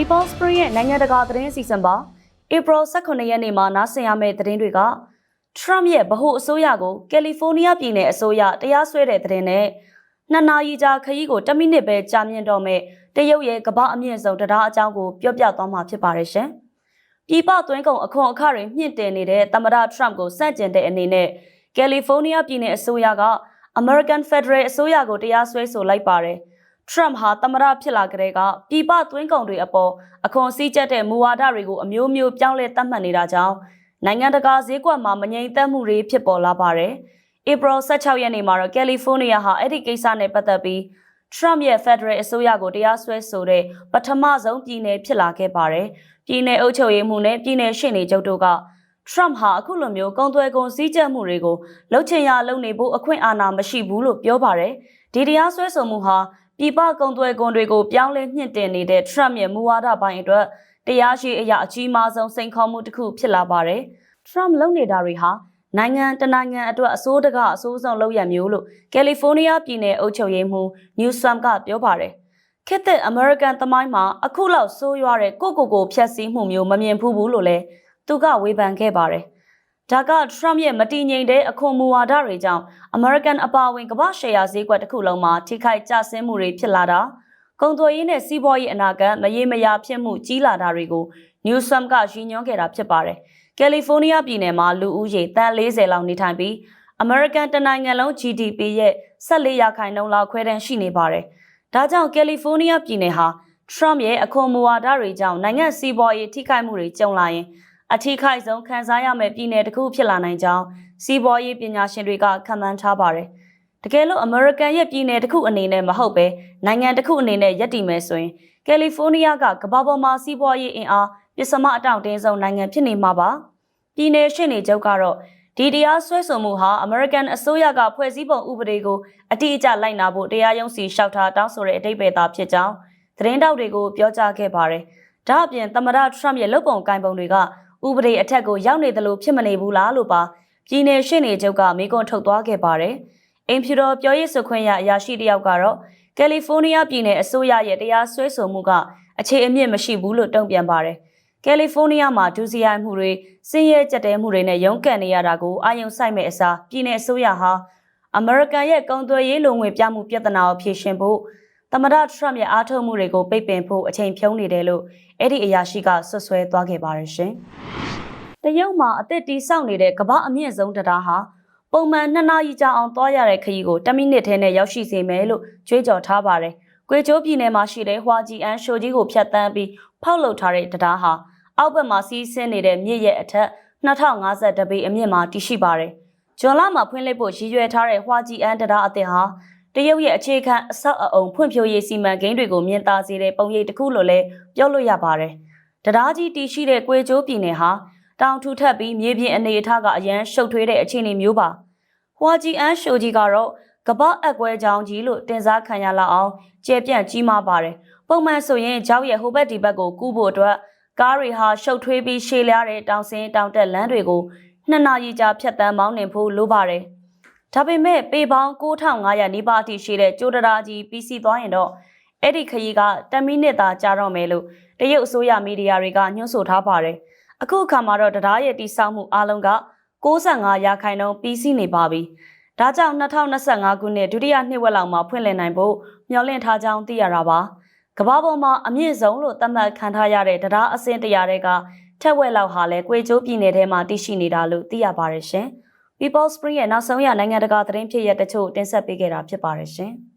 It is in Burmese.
People Spring ရဲ့နိုင်ငံတကာသတင်းအစီအစဉ်ပါ April 18ရက်နေ့မှာနားဆင်ရမယ့်သတင်းတွေက Trump ရဲ့ဗဟိုအစိုးရကိုကယ်လီဖိုးနီးယားပြည်နယ်အစိုးရတရားစွဲတဲ့သတင်းနဲ့နှစ်နာရီကြာခရီးကို10မိနစ်ပဲကြာမြင့်တော့မဲ့တရုတ်ရဲ့ကမ္ဘာအမြင့်ဆုံးတရားအကြောင်းကိုပြောပြသွားမှာဖြစ်ပါတယ်ရှင်။ပြည်ပသွင်းကုန်အခွန်အခတွေမြင့်တင်နေတဲ့သမ္မတ Trump ကိုစန့်ကျင်တဲ့အနေနဲ့ကယ်လီဖိုးနီးယားပြည်နယ်အစိုးရက American Federal အစိုးရကိုတရားစွဲဆိုလိုက်ပါတယ်။ Trump ဟာသမ္မတဖြစ်လာကြတဲ့ကပြည်ပသွင်းကုန်တွေအပေါ်အခွန်စည်းကျပ်တဲ့မူဝါဒတွေကိုအမျိုးမျိုးပြောင်းလဲသတ်မှတ်နေတာကြောင့်နိုင်ငံတကာဈေးကွက်မှာမငြိမ်သက်မှုတွေဖြစ်ပေါ်လာပါတယ်။ April 16ရက်နေ့မှာတော့ကယ်လီဖိုးနီးယားဟာအဲ့ဒီကိစ္စနဲ့ပတ်သက်ပြီး Trump ရဲ့ Federal အစိုးရကိုတရားစွဲဆိုတဲ့ပထမဆုံးပြည်နယ်ဖြစ်လာခဲ့ပါတယ်။ပြည်နယ်အုပ်ချုပ်ရေးမှူးနဲ့ပြည်နယ်ရှေ့နေချုပ်တို့က Trump ဟာအခုလိုမျိုးကုန်သွယ်ကုန်စည်းကျပ်မှုတွေကိုလှုပ်ချင်ရလုပ်နေဖို့အခွင့်အာဏာမရှိဘူးလို့ပြောပါတယ်။ဒီတရားစွဲဆိုမှုဟာ ပြည်ပကုန်သွယ်ကုန်တွေကိုပြောင်းလဲမြင့်တင်နေတဲ့ Trump ရဲ့မူဝါဒပိုင်းအတွက်တရားရှိအရာအကြီးမားဆုံးစိန်ခေါ်မှုတစ်ခုဖြစ်လာပါတယ်။ Trump လုပ်နေတာတွေဟာနိုင်ငံတနိုင်ငံအတွက်အစိုးတကအစိုးဆုံးလုပ်ရမျိုးလို့ကယ်လီဖိုးနီးယားပြည်နယ်အုပ်ချုပ်ရေးမှူး Newsom ကပြောပါတယ်။ခေတ်သစ် American သမိုင်းမှာအခုလောက်ဆိုးရွားတဲ့ကိုကိုကိုဖျက်ဆီးမှုမျိုးမမြင်ဘူးဘူးလို့လည်းသူကဝေဖန်ခဲ့ပါတယ်။ ဒါက Trump ရဲ့မတည်ငြိမ်တဲ့အခွန်မူဝါဒတွေကြောင့် American အပါအဝင်ကမ္ဘာရှယ်ယာဈေးကွက်တစ်ခုလုံးမှာထိခိုက်ကျဆင်းမှုတွေဖြစ်လာတာကုန်သွယ်ရေးနဲ့စီးပွားရေးအနာဂတ်မရေမရာဖြစ်မှုကြီးလာတာတွေကို Newsom ကရည်ညွှန်းခဲ့တာဖြစ်ပါတယ်။ကယ်လီဖိုးနီးယားပြည်နယ်မှာလူဦးရေတန်40လောက်နေထိုင်ပြီး American တနိုင်ငံလုံး GDP ရဲ့14ရာခိုင်နှုန်းလောက်ခွဲတန်းရှိနေပါတယ်။ဒါကြောင့်ကယ်လီဖိုးနီးယားပြည်နယ်ဟာ Trump ရဲ့အခွန်မူဝါဒတွေကြောင့်နိုင်ငံစီးပွားရေးထိခိုက်မှုတွေကြုံလာရင် အထိခိုက်ဆုံးခံစားရမယ့်ပြည်နယ်တစ်ခုဖြစ်လာနိုင်ကြောင်းစီးပွားရေးပညာရှင်တွေကခန့်မှန်းထားပါတယ်။တကယ်လို့ American ရဲ့ပြည်နယ်တစ်ခုအနေနဲ့မဟုတ်ပဲနိုင်ငံတစ်ခုအနေနဲ့ယက်တည်မယ်ဆိုရင်ကယ်လီဖိုးနီးယားကကမ္ဘာပေါ်မှာစီးပွားရေးအင်အားပစ္စမအတောင့်တင်းဆုံးနိုင်ငံဖြစ်နေမှာပါ။ပြည်နယ်ရှိနေချုပ်ကတော့ဒီတရားဆွဲဆိုမှုဟာ American အစိုးရကဖွဲ့စည်းပုံဥပဒေကိုအတိအကျလိုက်နာဖို့တရားရုံးစီလျှောက်ထားတောင်းဆိုတဲ့အတိတ်ပဲသားဖြစ်ကြောင်းသတင်းတောက်တွေကိုပြောကြားခဲ့ပါတယ်။ဒါအပြင်သမ္မတ Trump ရဲ့လုပ်ပုံကိုင်ပုံတွေက ဥပဒေအထက်ကိုရောက်နေတယ်လို့ဖြစ်မနေဘူးလားလို့ပါပြည်နယ်ရှိနေချုပ်ကမေးခွန်းထုတ်သွားခဲ့ပါတယ်။အင်ဖြူတော်ပြောရေးဆိုခွင့်ရအရာရှိတယောက်ကတော့ကယ်လီဖိုးနီးယားပြည်နယ်အစိုးရရဲ့တရားစွဲဆိုမှုကအခြေအမြင့်မရှိဘူးလို့တုံ့ပြန်ပါတယ်။ကယ်လီဖိုးနီးယားမှာဒူစီရိုင်မှုတွေစင်းရဲကြက်တဲမှုတွေနဲ့ရုန်းကန်နေရတာကိုအာရုံစိုက်မဲ့အစားပြည်내အစိုးရဟာအမေရိကန်ရဲ့ကုန်သွယ်ရေးလုံငွေပြမှုပြဿနာကိုဖြေရှင်းဖို့ သမ္မတထရမ့်ရဲ့အားထုတ်မှုတွေကိုပိတ်ပင်ဖို့အချိန်ဖြုံးနေတယ်လို့အဲ့ဒီအရာရှိကဆွဆွဲသွားခဲ့ပါတယ်ရှင်။တရုတ်မှာအသက်တီးဆောက်နေတဲ့ကမ္ဘာအမြင့်ဆုံးတရားဟာပုံမှန်2နာရီကြာအောင်သွားရတဲ့ခရီးကို10မိနစ်ထဲနဲ့ရောက်ရှိစေမယ်လို့ကြွေးကြော်ထားပါတယ်။ကွေချိုးပြည်နယ်မှာရှိတဲ့ဟွာဂျီအန်ရှိုကြီးကိုဖြတ်တန်းပြီးဖောက်လုပ်ထားတဲ့တရားဟာအောက်ဘက်မှာစီးဆင်းနေတဲ့မြစ်ရဲ့အထက်2050တပေအမြင့်မှာတည်ရှိပါတယ်။ဂျွန်လာမှာဖွင့်လှစ်ဖို့ရည်ရွယ်ထားတဲ့ဟွာဂျီအန်တရားအသစ်ဟာ တရုတ်ရဲ့အခြေခံအဆောက်အအုံဖွံ့ဖြိုးရေးစီမံကိန်းတွေကိုမြင်သာစေတဲ့ပုံရိပ်တစ်ခုလို့လည်းပြောလို့ရပါတယ်။တရားကြီးတည်ရှိတဲ့ကွေချိုးပြည်နယ်ဟာတောင်ထူထပ်ပြီးမြေပြင်အနေအထားကအရန်ရှုပ်ထွေးတဲ့အခြေအနေမျိုးပါ။ဟွာဂျီအန်ရှိုကြီးကတော့ကပအကွဲကြောင်ကြီးလို့တင်စားခံရလောက်အောင်ကျဲပြန့်ကြီးမားပါတယ်။ပုံမှန်ဆိုရင်ကြောက်ရဲ့ဟိုဘက်ဒီဘက်ကိုကူးဖို့အတွက်ကားတွေဟာရှုပ်ထွေးပြီးရှည်လျားတဲ့တောင်စင်းတောင်တက်လမ်းတွေကိုနှစ်နာရီကြာဖြတ်တန်းမောင်းနှင်ဖို့လိုပါတယ်။ ဒါပေမဲ့ပေပေါင်း9500နီးပါးအထိရှိတဲ့ကျိုးတရာကြီးပြီးစီးသွားရင်တော့အဲ့ဒီခရီးက10မိနစ်သာကြာတော့မယ်လို့တရုတ်အစိုးရမီဒီယာတွေကညွှန်းဆိုထားပါတယ်။အခုအခါမှာတော့တရားရဲ့တိစောက်မှုအလုံးက65ရာခိုင်နှုန်းပြီးစီးနေပါပြီ။ဒါကြောင့်2025ခုနှစ်ဒုတိယနှစ်ဝက်လောက်မှာဖွင့်လှစ်နိုင်ဖို့မျှော်လင့်ထားကြောင်းသိရတာပါ။ကမ္ဘာပေါ်မှာအမြင့်ဆုံးလို့သတ်မှတ်ခံထားရတဲ့တရားအဆင့်တရာတွေကထက်ဝက်လောက်ဟာလဲကွေချိုးပြည်နယ်ထဲမှာတည်ရှိနေတာလို့သိရပါတယ်ရှင်။ People Spring ရဲ့နောက်ဆုံးရနိုင်ငံတကာသတင်းဖြစ်ရတဲ့တချို့တင်ဆက်ပေးခဲ့တာဖြစ်ပါတယ်ရှင်။